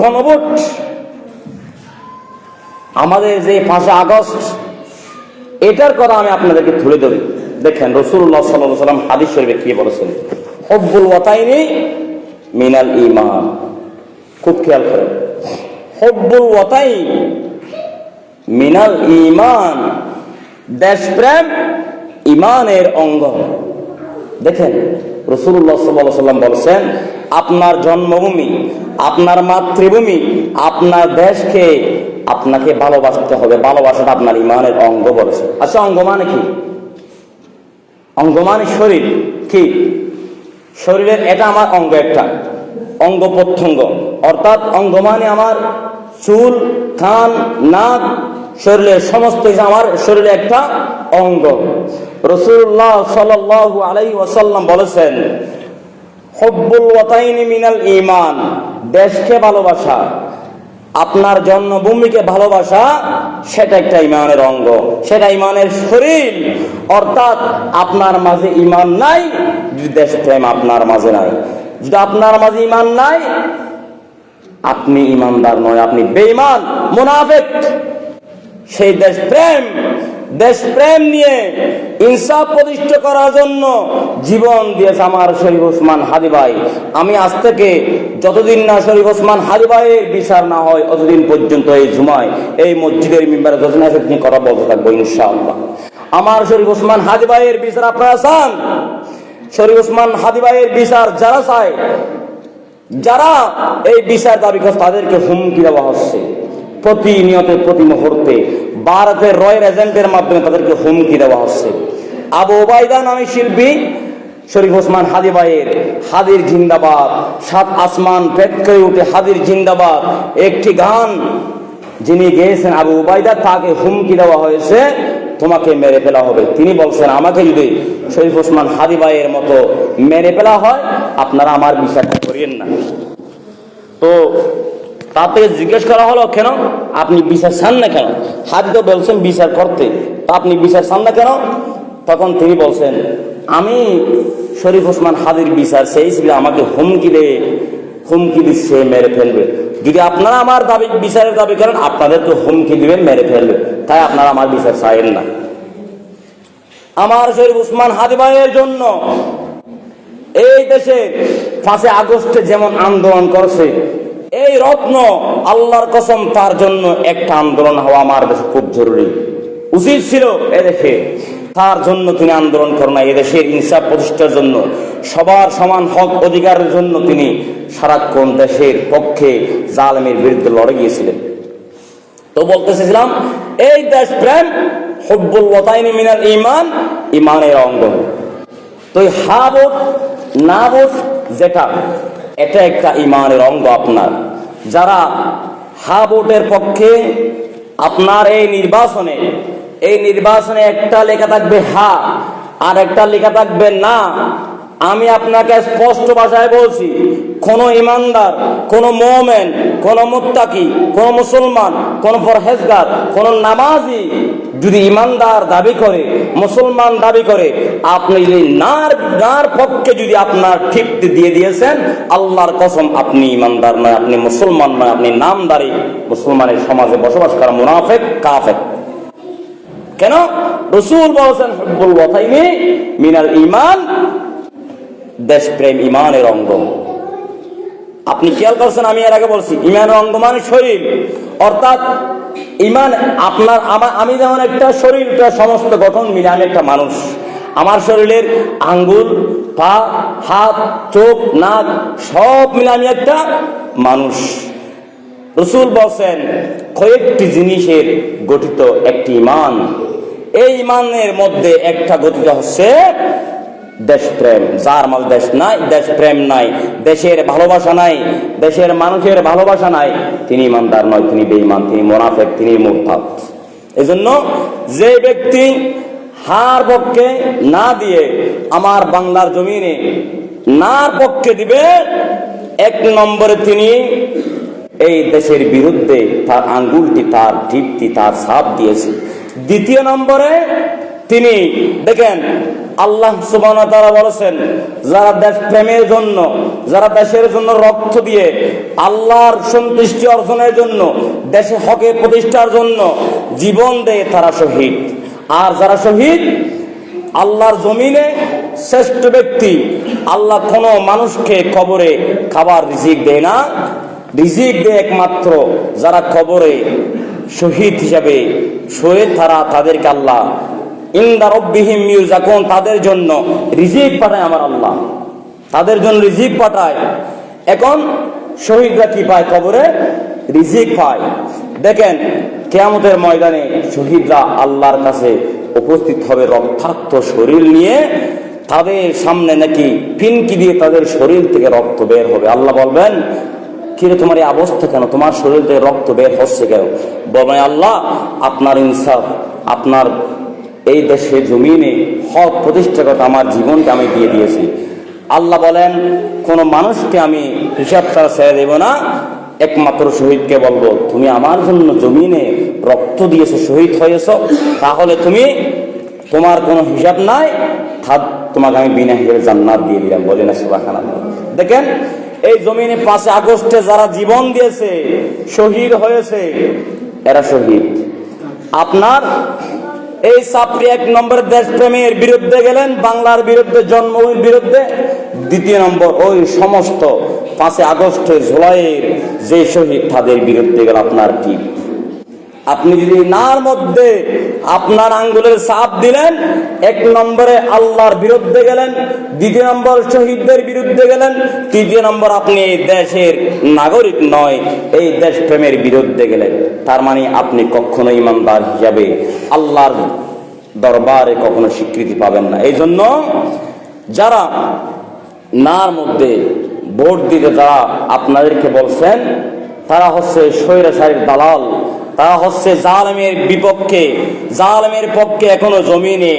গণভোট। আমাদের যে পাঁচে আগস্ট, এটার কথা আমি আপনাদেরকে তুলে ধরি। দেখেন রসুল্লাহ সাল্লাহ সাল্লাম হাদিস শরীফে কি বলেছেন? হব্বুল ওয়াতাইনি মিনাল ইমান খুব খেয়াল করেন। হব্বুল ওয়াতাই মিনাল ইমান দেশপ্রেম ইমানের অঙ্গ। দেখেন রসুল্লাহ সাল্লাহ সাল্লাম বলছেন আপনার জন্মভূমি, আপনার মাতৃভূমি, আপনার দেশকে আপনাকে ভালোবাসতে হবে। ভালোবাসাটা আপনার ইমানের অঙ্গ বলেছে। আচ্ছা অঙ্গ মানে কি? অঙ্গ মানে শরীর। কি? শরীরের এটা আমার অঙ্গ একটা। অঙ্গ প্রত্যঙ্গ। অর্থাৎ অঙ্গ মানে আমার চুল, কান, নাক, শরীরের সমস্ত কিছু আমার শরীরে একটা অঙ্গ। রসুল্লাহ সাল আলাই ওয়াসাল্লাম বলেছেন হব্বুল ওয়াতাইনি মিনাল ইমান দেশকে ভালোবাসা, আপনার জন্মভূমিকে ভালোবাসা, সেটা একটা ইমানের অঙ্গ। সেটা ইমানের শরীর, অর্থাৎ আপনার মাঝে ইমান নাই, যদি দেশপ্রেম আপনার মাঝে নাই। যদি আপনার মাঝে ইমান নাই, আপনি ইমানদার নয়, আপনি বেঈমান, মুনাফেক। সেই দেশপ্রেম দেশপ্রেম নিয়ে ইনসাফ প্রতিষ্ঠা করার জন্য জীবন দিয়েছে আমার শরীফ ওসমান হাদি ভাই। আমি আজ থেকে যতদিন না শরীফ ওসমান হাদি ভাইয়ের বিচার না হয়, অতদিন পর্যন্ত এই জুমায় এই মসজিদের মেম্বারে যোজনা তিনি করা বলতে থাকব ইনশাআল্লাহ। আমার শরীফ ওসমান হাদি ভাইয়ের বিচার আপনারা চান? শরীফ ওসমান হাদি ভাইয়ের বিচার যারা চায়, যারা এই বিচার দাবি করে তাদেরকে হুমকি দেওয়া হচ্ছে। প্রতিনিয়ত, প্রতি মুহূর্তে ভারতের রয়্যাল এজেন্টের মাধ্যমে তাদেরকে হুমকি দেওয়া হচ্ছে। আবু ওবায়দা নামে শিল্পী শরীফ ওসমান হাদি ভাইয়ের হাদির জিন্দাবাদ, সাত আসমান ভেদ করে উঠে হাদির জিন্দাবাদ, একটি গান যিনি গেয়েছেন আবু উবাইদা তাকে হুমকি দেওয়া হয়েছে, তোমাকে মেরে ফেলা হবে। তিনি বলছেন, আমাকে যদি শরীফ ওসমান হাদি ভাইয়ের মতো মেরে ফেলা হয়, আপনারা আমার বিচারটা করিয়েন না। তো তাতে জিজ্ঞেস করা হলো, কেন? আপনি বিচার চান না কেন? তো বলছেন, বিচার করতে। তা আপনি বিচার চান না কেন? তখন তিনি বলছেন, আমি শরীফ ওসমান হাদির বিচার হিসেবে আমাকে হুমকি দেয় হুমকি দিচ্ছে মেরে ফেলবে। যদি আপনারা আমার দাবি, বিচারের দাবি করেন আপনাদেরকে হুমকি দিবেন, মেরে ফেলবে। তাই আপনারা আমার বিচার চাইেন না। আমার শরীফ উসমান হাদি ভাইয়ের জন্য এই দেশে পাঁচে আগস্টে যেমন আন্দোলন করছে এই রত্ন আল্লাহর কসম তার জন্য একটা আন্দোলন হওয়া আমার দেশে খুব জরুরি। উচিত ছিল এদেশে তার জন্য তিনি আন্দোলন করেন না এদেশের ইনসাফ প্রতিষ্ঠার জন্য। সবার সমান হক অধিকারের জন্য তিনি সারাক্ষণ দেশের পক্ষে জালেমের বিরুদ্ধে লড়ে গিয়েছিলেন। তো বলতেছিলাম এই দেশ প্রেম, হব্বুল ওয়াতাইনি মিনাল ইমান ইমানের অঙ্গ তো এই না ভোট যেটা এটা একটা ইমানের অঙ্গ আপনার। যারা হা ভোটের পক্ষে আপনার এই নির্বাচনে এই নির্বাচনে একটা লেখা থাকবে হা, আর একটা লেখা থাকবে না। আমি আপনাকে স্পষ্ট ভাষায় বলছি, কোন ইমানদার, কোন মোমেন, কোন মুত্তাকি, কোন মুসলমান, কোন পরহেজগার, কোন নামাজি যদি ইমানদার দাবি করে, মুসলমান দাবি করে, আপনি যদি নার নার পক্ষে যদি আপনার ঠিকতে দিয়ে দিয়েছেন, আল্লাহর কসম আপনি ইমানদার নয়, আপনি মুসলমান নয়, আপনি নামদারি। মুসলমানের সমাজে বসবাস করা মুনাফেক কাফেক কেন? রসুল বলছেন মিনাল ইমান দেশপ্রেম ইমানের অঙ্গ। আপনি খেয়াল করছেন আমি এর আগে বলছি ইমানের অঙ্গ মানে শরীর। অর্থাৎ ইমান আপনার আমার আমি যেমন একটা শরীর একটা সমস্ত গঠন মিলে আমি একটা মানুষ। আমার শরীরের আঙ্গুল, পা, হাত, চোখ, নাক, সব মিলে আমি একটা মানুষ। রসুল বলছেন, কয়েকটি জিনিসের গঠিত একটি ইমান। এই ইমানের মধ্যে একটা গঠিত হচ্ছে দেশপ্রেম। যার মাঝে দেশ নাই, দেশপ্রেম নাই। দেশের ভালোবাসা নাই, দেশের মানুষের ভালোবাসা নাই। তিনি ইমানদার নয়, তিনি বেঈমান, তিনি মোনাফেক, তিনি মুরতাদ। এজন্য যে ব্যক্তি হার পক্ষে না দিয়ে আমার বাংলার জমিনে নার পক্ষে দিবে, এক নম্বরে তিনি এই দেশের বিরুদ্ধে তার আঙ্গুলটি, তার টিপটি তার সাপ দিয়েছে। দ্বিতীয় নম্বরে তিনি দেখেন আল্লাহ সুবান তারা বলেছেন, যারা দেশ প্রেমের জন্য, যারা দেশের জন্য রক্ত দিয়ে আল্লাহর সন্তুষ্টি অর্জনের জন্য, দেশে হকে প্রতিষ্ঠার জন্য জীবন দেয়, তারা শহীদ। আর যারা শহীদ, আল্লাহর জমিনে শ্রেষ্ঠ ব্যক্তি, আল্লাহ কোনো মানুষকে কবরে খাবার রিজিক দেয় না। রিজিক দেয় একমাত্র যারা কবরে শহীদ হিসাবে শহীদ তারা তাদেরকে আল্লাহ তাদের জন্য রিজিক পাঠায় আমার আল্লাহ। তাদের জন্য রিজিক পাঠায়। এখন শহীদরা কি পায় কবরে? রিজিক পায়। দেখেন, কেয়ামতের ময়দানে শহীদরা আল্লাহর কাছে উপস্থিত হবে রক্তাক্ত শরীর নিয়ে। তাদের সামনে নাকি ফিনকি দিয়ে তাদের শরীর থেকে রক্ত বের হবে। আল্লাহ বলবেন, কিরে, তোমার এই অবস্থা কেন? তোমার শরীর থেকে রক্ত বের হচ্ছে কেন? বলবেন, আল্লাহ, আপনার ইনসাফ, আপনার এই দেশে জমিনে হক প্রতিষ্ঠা করতে আমার জীবনকে আমি দিয়ে দিয়েছি। আল্লাহ বলেন, কোন মানুষকে আমি হিসাব ছাড়া ছেড়ে দেব না। একমাত্র শহীদকে বলব, তুমি আমার জন্য জমিনে রক্ত দিয়েছ, শহীদ হয়েছ, তাহলে তুমি তোমার কোনো হিসাব নাই। তোমাকে আমি বিনা হিসেবে জান্নাত দিয়ে দিলাম, বলে না সুবাখানা দেখেন, এই জমিনে পাঁচে আগস্টে যারা জীবন দিয়েছে, শহীদ হয়েছে, এরা শহীদ। আপনার এই সাপড়ি এক নম্বর দেশপ্রেমের বিরুদ্ধে গেলেন, বাংলার বিরুদ্ধে, জন্মভূমির বিরুদ্ধে। দ্বিতীয় নম্বর, ওই সমস্ত পাঁচে আগস্টের জুলাইয়ের যে শহীদ, তাদের বিরুদ্ধে গেল আপনার কি আপনি যদি নার মধ্যে আপনার আঙ্গুলের সাপ দিলেন, এক নম্বরে আল্লাহর বিরুদ্ধে গেলেন, দ্বিতীয় নম্বর শহীদদের বিরুদ্ধে গেলেন, তৃতীয় নম্বর আপনি দেশের নাগরিক নয়, এই দেশ প্রেমের বিরুদ্ধে গেলেন। তার মানে আপনি কখনো ইমানদার হিসাবে আল্লাহর দরবারে কখনো স্বীকৃতি পাবেন না। এই জন্য যারা নার মধ্যে ভোট দিতে যারা আপনাদেরকে বলছেন, তারা হচ্ছে স্বৈরাচারীর দালাল। তারা হচ্ছে জালেমের বিপক্ষে, জালেমের পক্ষে এখনও জমিনে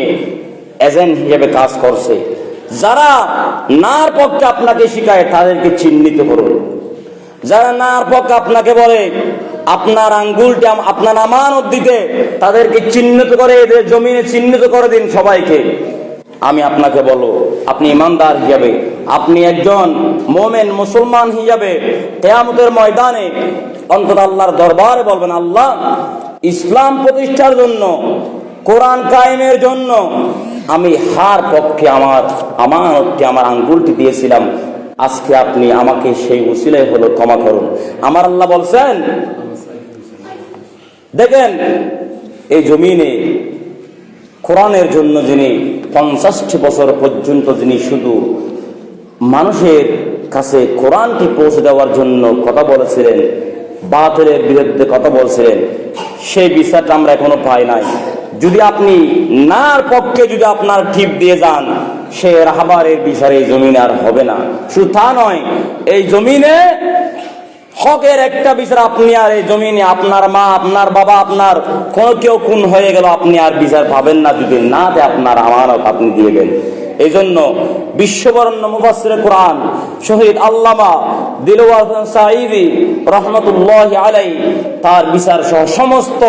এজেন্ট হিসেবে কাজ করছে। যারা নার পক্ষে আপনাকে শিখায়, তাদেরকে চিহ্নিত করুন। যারা নার পক্ষে আপনাকে বলে, আপনার আঙ্গুলটি, আপনার আমানত দিতে, তাদেরকে চিহ্নিত করে, এদের জমিনে চিহ্নিত করে দিন সবাইকে। আমি আপনাকে বলো আপনি ইমানদার হিসাবে আপনি একজন মোমেন মুসলমান হিসাবে কেয়ামতের ময়দানে অন্তত আল্লাহর দরবারে বলবেন, আল্লাহ, ইসলাম প্রতিষ্ঠার জন্য, কোরআন কায়েমের জন্য আমি হার পক্ষে আমার আমানতটি, আমার আঙ্গুলটি দিয়েছিলাম। আজকে আপনি আমাকে সেই উসিলাই হলো ক্ষমা করুন। আমার আল্লাহ বলছেন, দেখেন, এই জমিনে কোরআনের জন্য যিনি পঞ্চাশটি বছর পর্যন্ত যিনি শুধু মানুষের কাছে কোরআনটি পৌঁছে দেওয়ার জন্য কথা বলেছিলেন, বাতিলের বিরুদ্ধে কথা বলছিলেন, সেই বিচারটা আমরা এখনও পাই নাই। যদি আপনি নার পক্ষে যদি আপনার টিপ দিয়ে যান, সে রাহাবারের বিচারে জমিন আর হবে না। শুধু তা নয়, এই জমিনে হকের একটা বিচার আপনি আর এই জমিনে আপনার মা, আপনার বাবা, আপনার কোন কেউ খুন হয়ে গেল আপনি আর বিচার পাবেন না, যদি না দেয় আপনার আমানত আপনি দিয়ে দিবেন এই জন্য বিশ্ববরণ্য মুফাসসিরে কোরআন শহীদ আল্লামা দিলওয়ার সাঈদি রহমতুল্লাহ আলাই তার বিচার সহ সমস্ত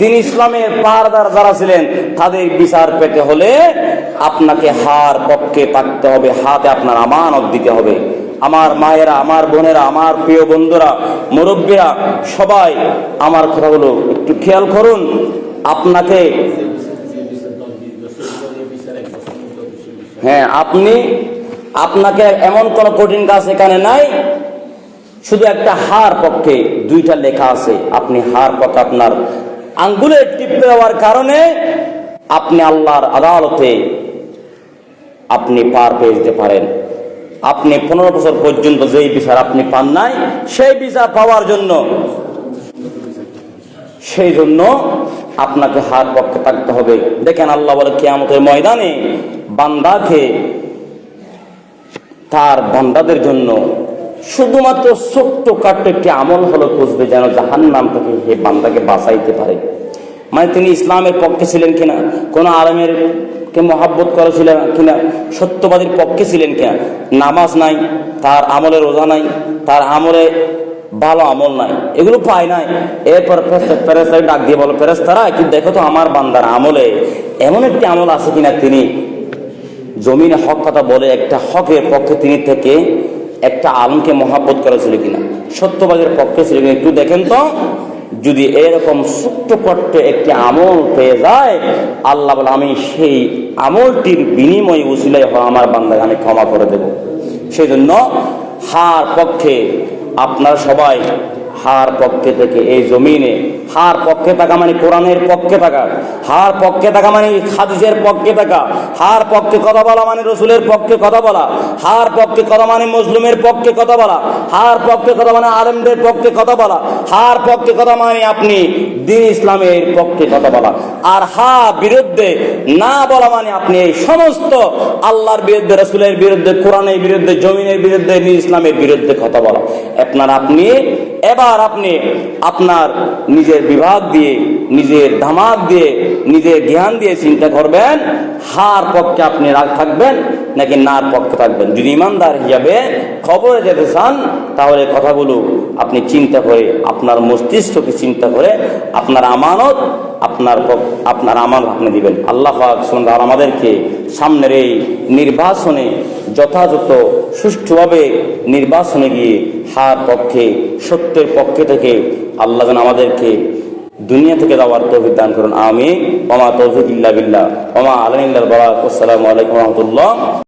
দিন ইসলামের পাহাড়দার যারা ছিলেন, তাদের বিচার পেতে হলে আপনাকে হার পক্ষে থাকতে হবে, হাতে আপনার আমানত দিতে হবে। আমার মায়েরা, আমার বোনেরা, আমার প্রিয় বন্ধুরা, মুরব্বীরা, সবাই আমার কথাগুলো একটু খেয়াল করুন। আপনাকে হ্যাঁ আপনি, আপনাকে এমন কোন কঠিন কাজ এখানে নাই। শুধু একটা হার পক্ষে দুইটা লেখা আছে। আপনি হার পক্ষে আপনার আঙ্গুলে টিপে দেওয়ার কারণে আপনি আল্লাহর আদালতে আপনি পার পেয়ে যেতে পারেন। আপনি পনেরো বছর পর্যন্ত যেই বিচার আপনি পান নাই, সেই বিচার পাওয়ার জন্য, সেই জন্য আপনাকে হার পক্ষে থাকতে হবে। দেখেন আল্লাহ বলে কেয়ামতের ময়দানে বান্দাকে, তার বান্দাদের জন্য শুধুমাত্র ছোট্ট কাট্ট একটি আমল হলো খুঁজবে যেন জাহান নাম থেকে হে বান্দাকে বাঁচাইতে পারে। মানে তিনি ইসলামের পক্ষে ছিলেন কিনা? কোন আলমের কে মহাব্বত করেছিলেন কিনা? সত্যবাদীর পক্ষে ছিলেন কিনা নামাজ নাই, তার আমলে রোজা নাই, তার আমলে ভালো আমল নাই। এগুলো পায় নাই। এরপর ফেরেস্তারে ডাক দিয়ে বলো ফেরেস্তারা কি দেখো তো আমার বান্দার আমলে এমন একটি আমল আছে কিনা? তিনি জমিনে হক কথা বলে একটা হকের পক্ষে তিনি থেকে একটা আলমকে মহাব্বত করেছিল কিনা? সত্যবাদের পক্ষে ছিল কিনা? একটু দেখেন তো। যদি এরকম ছোট্টপট্ট একটি আমল পেয়ে যায়, আল্লাহ বলে, আমি সেই আমলটির বিনিময়ে উচিলাই হয় আমার বান্দাকে আমি ক্ষমা করে দেব। সেই জন্য হার পক্ষে আপনার সবাই হার পক্ষে থেকে, এই জমিনে হার পক্ষে থাকা মানে কোরআনের পক্ষে থাকা, হার পক্ষে থাকা মানে হাদিসের পক্ষে থাকা, হার পক্ষে কথা বলা মানে রসুলের পক্ষে কথা বলা, হার পক্ষে কথা মানে মুসলিমের পক্ষে কথা বলা, হার পক্ষে কথা মানে আলেমদের পক্ষে কথা বলা, হার পক্ষে কথা মানে আপনি দিন ইসলামের পক্ষে কথা বলা, আর হা বিরুদ্ধে না বলা মানে আপনি এই সমস্ত আল্লাহর বিরুদ্ধে, রসুলের বিরুদ্ধে, কোরআনের বিরুদ্ধে, জমিনের বিরুদ্ধে ইসলামের বিরুদ্ধে কথা বলা। আপনার আপনি এবার আপনি আপনার নিজের বিভাগ দিয়ে, নিজের ধামাক দিয়ে, নিজের জ্ঞান দিয়ে চিন্তা করবেন, হার পক্ষে আপনি রাগ থাকবেন নাকি নার পক্ষে থাকবেন। যদি ইমানদার হিসাবে খবরে যেতে চান, তাহলে কথাগুলো আপনি চিন্তা করে আপনার মস্তিষ্ককে চিন্তা করে আপনার আমানত, আপনার আপনার আমানত আপনি দিবেন। আল্লাহ তাআলা আমাদেরকে সামনের এই নির্বাচনে যথাযথ, সুষ্ঠুভাবে নির্বাচনে গিয়ে হার পক্ষে, সত্যের পক্ষে থেকে আল্লাহ যেন আমাদেরকে দুনিয়া থেকে যাওয়ার তৌফিক দান করুন। আমি ওমা তৌফিক ইল্লা বিল্লাহ। ওমা আলাইহিল্লাহ বারাক আসসালামু আলাইকুম রহমতুল্লাহ।